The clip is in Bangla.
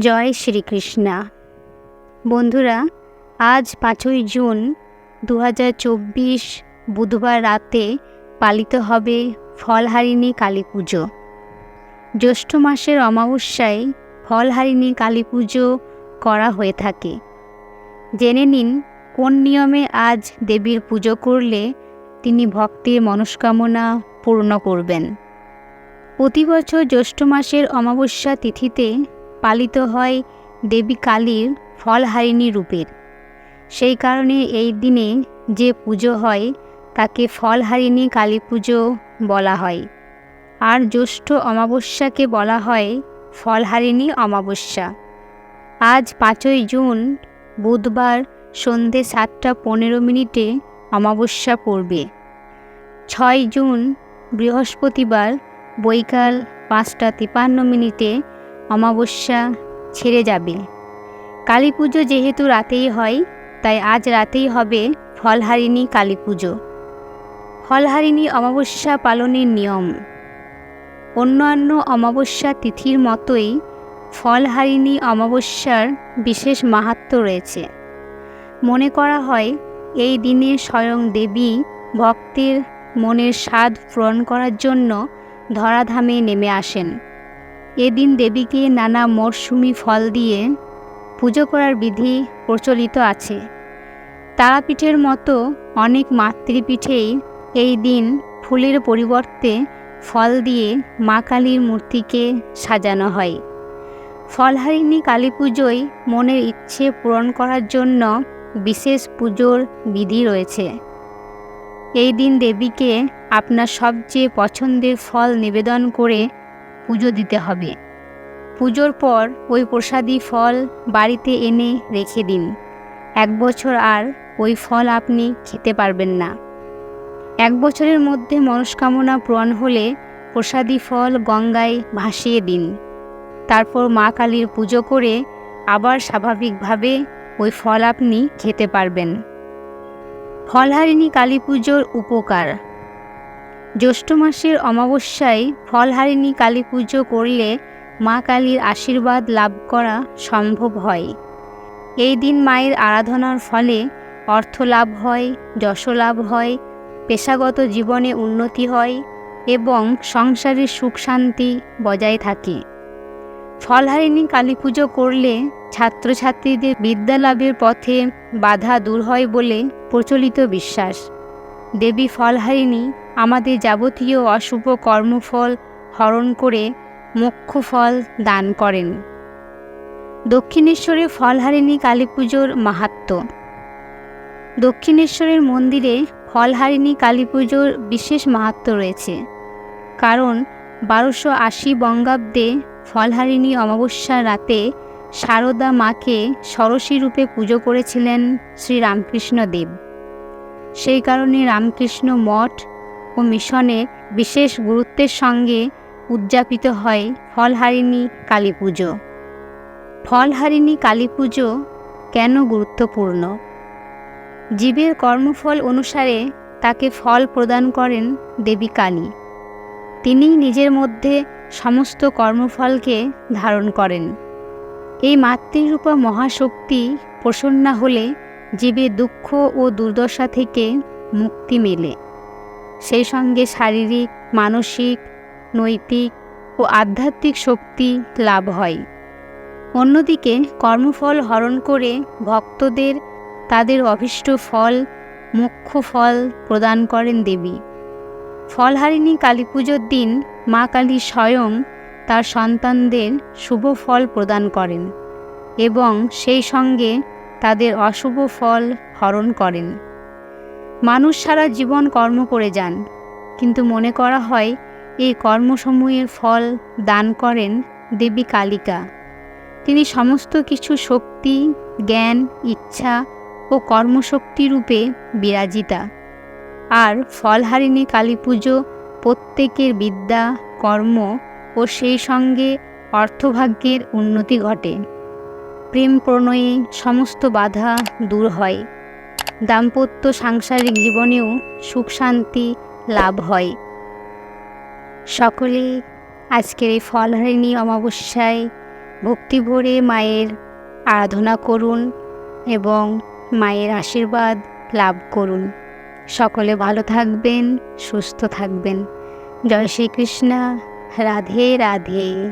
জয় শ্রীকৃষ্ণা। বন্ধুরা, আজ পাঁচই জুন দু হাজার চব্বিশ বুধবার রাতে পালিত হবে ফলহারিণী কালী পুজো। জ্যৈষ্ঠ মাসের অমাবস্যায় ফলহারিণী কালী পুজো করা হয়ে থাকে। জেনে নিন, কোন নিয়মে আজ দেবীর পুজো করলে তিনি ভক্তির মনস্কামনা পূর্ণ করবেন। প্রতি বছর জ্যৈষ্ঠ মাসের অমাবস্যা তিথিতে পালিত হয় দেবী কালীর ফলহারিণী রূপের। সেই কারণে এই দিনে যে পুজো হয়, তাকে ফলহারিণী কালী পুজো বলা হয়। আর জ্যৈষ্ঠ অমাবস্যাকে বলা হয় ফলহারিণী অমাবস্যা। আজ পাঁচই জুন, বুধবার সন্ধে সাতটা পনেরো মিনিটে অমাবস্যা পড়বে। ছয় জুন, বৃহস্পতিবার বৈকাল পাঁচটা তিপান্ন মিনিটে অমাবস্যা ছেড়ে যাবে। কালী পুজো যেহেতু রাতেই হয়, তাই আজ রাতেই হবে ফলহারিণী কালী পুজো ফলহারিণী অমাবস্যা পালনের নিয়ম। অন্যান্য অমাবস্যা তিথির মতোই ফলহারিণী অমাবস্যার বিশেষ মাহাত্ম রয়েছে। মনে করা হয়, এই দিনে স্বয়ং দেবী ভক্তের মনের স্বাদ পূরণ করার জন্য ধরাধামে নেমে আসেন। এদিন দেবীকে নানা মরশুমি ফল দিয়ে পুজো করার বিধি প্রচলিত আছে। তারাপীঠের মতো অনেক মাতৃপীঠেই এই দিন ফুলের পরিবর্তে ফল দিয়ে মা কালীর মূর্তিকে সাজানো হয়। ফলহারিণী কালী পুজোয় মনের ইচ্ছে পূরণ করার জন্য বিশেষ পুজোর বিধি রয়েছে। এই দিন দেবীকে আপনার সবচেয়ে পছন্দের ফল নিবেদন করে পুজো দিতে হবে। পুজোর পর ওই প্রসাদী ফল বাড়িতে এনে রেখে দিন। এক বছর আর ওই ফল আপনি খেতে পারবেন না। এক বছরের মধ্যে মনস্কামনা পূরণ হলে প্রসাদী ফল গঙ্গায় ভাসিয়ে দিন। তারপর মা কালীর পুজো করে আবার স্বাভাবিকভাবে ওই ফল আপনি খেতে পারবেন। ফলহারিণী কালী পুজোর উপকার। জ্যৈষ্ঠ মাসের অমাবস্যায় ফলহারিণী কালী পুজো করলে মা কালীর আশীর্বাদ লাভ করা সম্ভব হয়। এই দিন মায়ের আরাধনার ফলে অর্থ লাভ হয়, যশ লাভ হয়, পেশাগত জীবনে উন্নতি হয় এবং সংসারের সুখ শান্তি বজায় থাকে। ফলহারিণী কালী পুজো করলে ছাত্রছাত্রীদের বিদ্যা লাভের পথে বাধা দূর হয় বলে প্রচলিত বিশ্বাস। দেবী ফলহারিণী আমাদের যাবতীয় অশুভ কর্মফল হরণ করে মোক্ষ ফল দান করেন। দক্ষিণেশ্বরে ফলহারিণী কালী পুজোর মাহাত্ম। দক্ষিণেশ্বরের মন্দিরে ফলহারিণী কালী পুজোর বিশেষ মাহাত্ম রয়েছে। কারণ বারোশো আশি বঙ্গাব্দে ফলহারিণী অমাবস্যার রাতে সারদা মাকে সরসী রূপে পুজো করেছিলেন শ্রী রামকৃষ্ণ দেব সেই কারণে রামকৃষ্ণ মঠ ও মিশনে বিশেষ গুরুত্বের সঙ্গে উদযাপিত হয় ফলহারিণী কালী পুজো। ফলহারিণী কালী পুজো কেন গুরুত্বপূর্ণ? জীবের কর্মফল অনুসারে তাকে ফল প্রদান করেন দেবী কালী। তিনি নিজের মধ্যে সমস্ত কর্মফলকে ধারণ করেন। এই মাতৃরূপা মহাশক্তি প্রসন্না হলে জীবের দুঃখ ও দুর্দশা থেকে মুক্তি মেলে। সেই সঙ্গে শারীরিক, মানসিক, নৈতিক ও আধ্যাত্মিক শক্তি লাভ হয়। অন্যদিকে কর্মফল হরণ করে ভক্তদের তাদের অভীষ্ট ফল মুখ্য ফল প্রদান করেন দেবী। ফলহারিণী কালী পুজোর দিন মা কালী স্বয়ং তার সন্তানদের শুভ ফল প্রদান করেন এবং সেই সঙ্গে তাদের অশুভ ফল হরণ করেন। মানুষ সারা জীবন কর্ম করে যান। কিন্তু মনে করা হয়, এই কর্মসমূহের ফল দান করেন দেবী কালিকা। তিনি সমস্ত কিছু শক্তি, জ্ঞান, ইচ্ছা ও কর্মশক্তি রূপে বিরাজিতা। আর ফলহারিণী কালী পুজো প্রত্যেকের বিদ্যা, কর্ম ও সেই সঙ্গে অর্থভাগ্যের উন্নতি ঘটে। প্রেম প্রণয়ে সমস্ত বাধা দূর হয়। দাম্পত্য সাংসারিক জীবনেও সুখ শান্তি লাভ হয়। সকলে আজকের এই ফলহারিণী অমাবস্যায় ভক্তি ভরে মায়ের আরাধনা করুন এবং মায়ের আশীর্বাদ লাভ করুন। সকলে ভালো থাকবেন, সুস্থ থাকবেন। জয় শ্রীকৃষ্ণ। রাধে রাধে।